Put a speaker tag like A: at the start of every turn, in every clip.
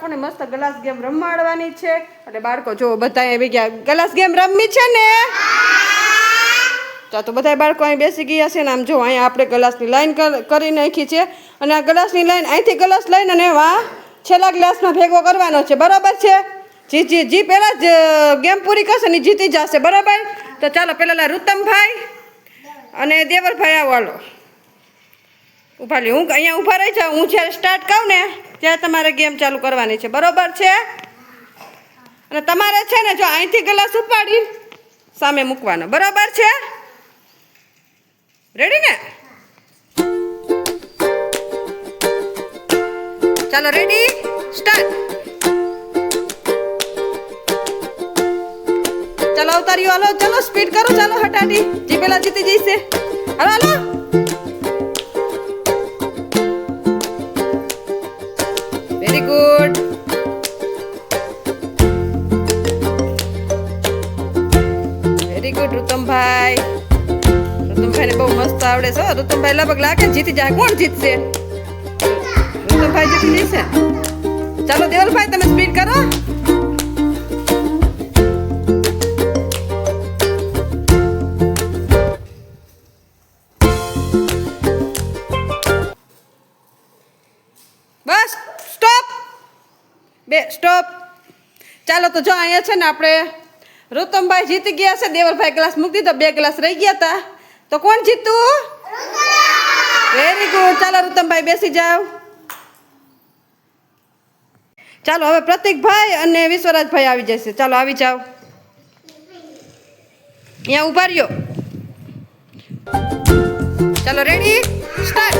A: બાળકોને મસ્ત glass game રમાડવાની છે. એટલે બાળકો જો બધા આવી ગયા. ગ્લાસ ગેમ રમવી છે ને? તો બધા બાળકો અહીં બેસી ગયા છે ને આમ જો અહીંયા આપણે ગ્લાસની લાઈન કરી નાખી છે. અને આ ગ્લાસની લાઈન અહીંથી ગ્લાસ લઈને અને વા છેલ્લા ગ્લાસમાં ભેગો કરવાનો છે. બરાબર છે? જી જી જી, પહેલાં જ ગેમ પૂરી કરશે ને જીતી જશે. બરાબર? તો ચાલો પહેલાં રૂતમભાઈ અને દેવરભાઈ આવો, હાલો. ઊભા લે હું અહીંયા ઊભા રહી જાઉં, હું જ્યારે સ્ટાર્ટ કહું ને ત્યારે તમારે ગેમ ચાલુ કરવાની છે. બરોબર છે? અને તમારે છે ને જો અહીંથી ગ્લાસ ઉપાડી સામે મૂકવાનો. બરોબર છે? રેડી ને? ચાલો રેડી સ્ટાર્ટ ચાલો, અવતારીઓ, હાલો, ચાલો સ્પીડ કરો, ચાલો, હટાડી. જે પેલા જીતી જઈશે. હાલો હાલો. રુતમભાઈ રુતમભાઈને બહુ મસ્ત આવડે છે. રુતમભાઈ લગભગ લાગે જીતી જાય. કોણ જીતશે? રુતમભાઈ જીતી જશે. ચાલો દેવલભાઈ, તમે સ્પીડ કરો. બસ સ્ટોપ બે સ્ટોપ ચાલો તો જો, અહીંયા છે ને આપણે રુતમભાઈ જીતી ગયા છે દેવલભાઈ ગ્લાસ મૂકી દીધો બે ગ્લાસ રહી ગયા હતા તો કોણ જીતું? વેરી ગુડ ચાલો રુતમભાઈ બેસી જાઓ. ચાલો હવે પ્રતિકભાઈ અને વિશ્વરાજભાઈ આવી જશે. ચાલો આવી જાઓ. અહીંયા ઊભા રહ્યો. ચાલો રેડી સ્ટાર્ટ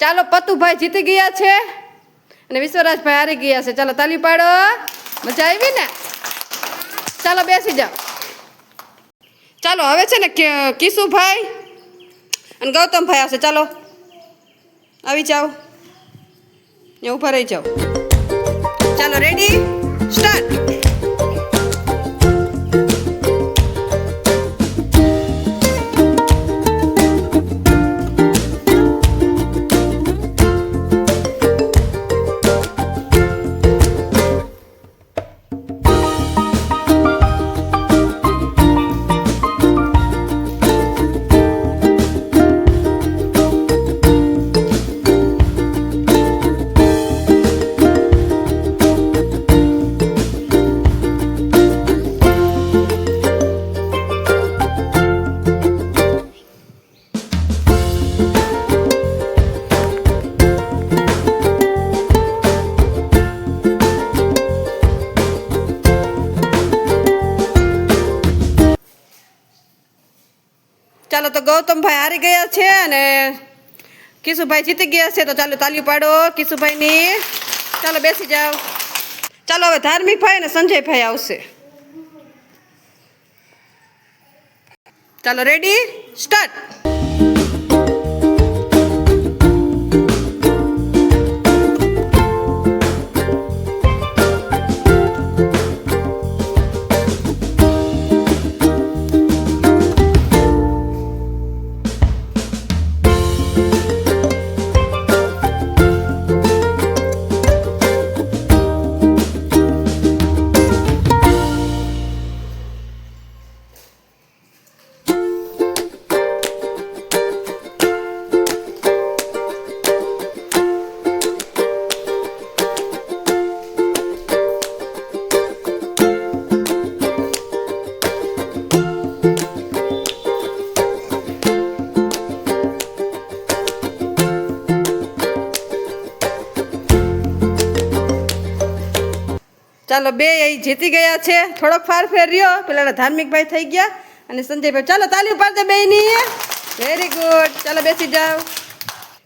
A: ચાલો, પતુભાઈ જીતી ગયા છે અને વિશ્વરાજભાઈ હારી ગયા છે. ચાલો, તાલી પાડો. મજા આવી ને? ચાલો, બેસી જાઓ. ચાલો, હવે છે ને કિશુભાઈ અને ગૌતમભાઈ આવશે. ચાલો. આવી જાઓ. ને ઊભા રહી જાઓ. ચાલો રેડી સ્ટાર્ટ ચાલો તો ગૌતમભાઈ હારી ગયા છે અને કિશુભાઈ જીતી ગયા છે. તો ચાલો તાલી પાડો કિશુભાઈની. ચાલો બેસી જાઓ. ચાલો હવે ધાર્મિકભાઈ અને સંજયભાઈ આવશે. ચાલો રેડી સ્ટાર્ટ ચાલો બે એ જીતી ગયા છે. થોડોક ફાર ફેર રહ્યો પેલા ધાર્મિકભાઈ થઈ ગયા. અને સંજયભાઈ ચાલો તાલી પાડ બે ની વેરી ગુડ ચાલો બેસી જાઓ.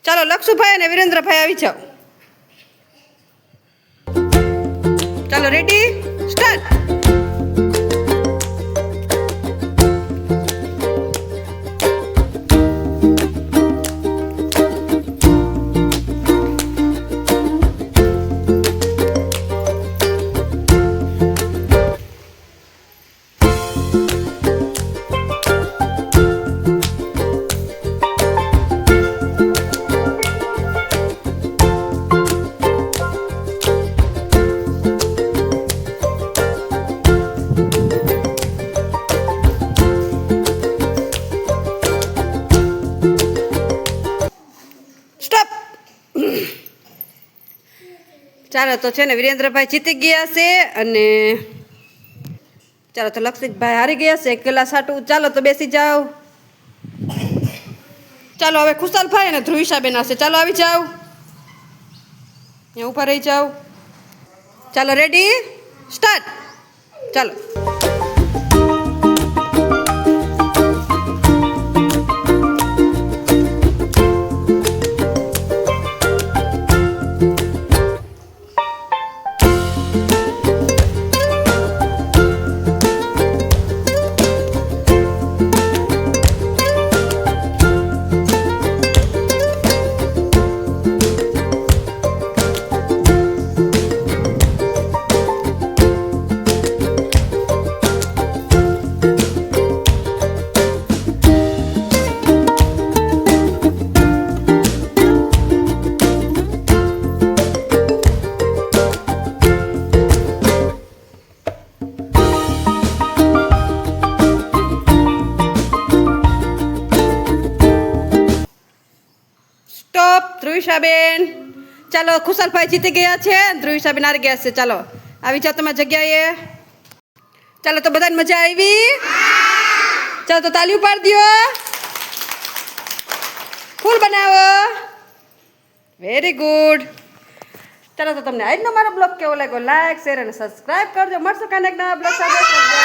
A: ચાલો લક્ષુભાઈ અને વિરેન્દ્રભાઈ આવી જાઓ. ચાલો રેડી સ્ટાર્ટ ચાલો તો છે ને વિરેન્દ્રભાઈ જીતી ગયા છે અને ચાલો તો લક્ષિતભાઈ હારી ગયા છે. એક સાટું ચાલો તો બેસી જાઓ. ચાલો હવે ખુશાલભાઈ અને ધ્રુવિશાબેન આવશે ચાલો આવી જાઓ. અહીંયા ઊભા રહી જાઓ. ચાલો રેડી સ્ટાર્ટ ચાલો. સ્ટોપ ધ્રુવિષાબેન ચાલો, ખુશાલભાઈ જીતી ગયા છે. ધ્રુવિષાબેન હારી ગયા છે. ચાલો, આવી જાઓ તમારી જગ્યાએ. ચાલો, તો બધાને મજા આવી? ચાલો, તો તાલી ઉપાડ દો ફૂલ બનાવો. વેરી ગુડ ચાલો, તો તમને આજનો મારો બ્લોગ કેવો લાગ્યો? લાઈક શેર અને સબસ્ક્રાઇબ કરજો. મળશો કાંઈક નવા બ્લોગ સાથે.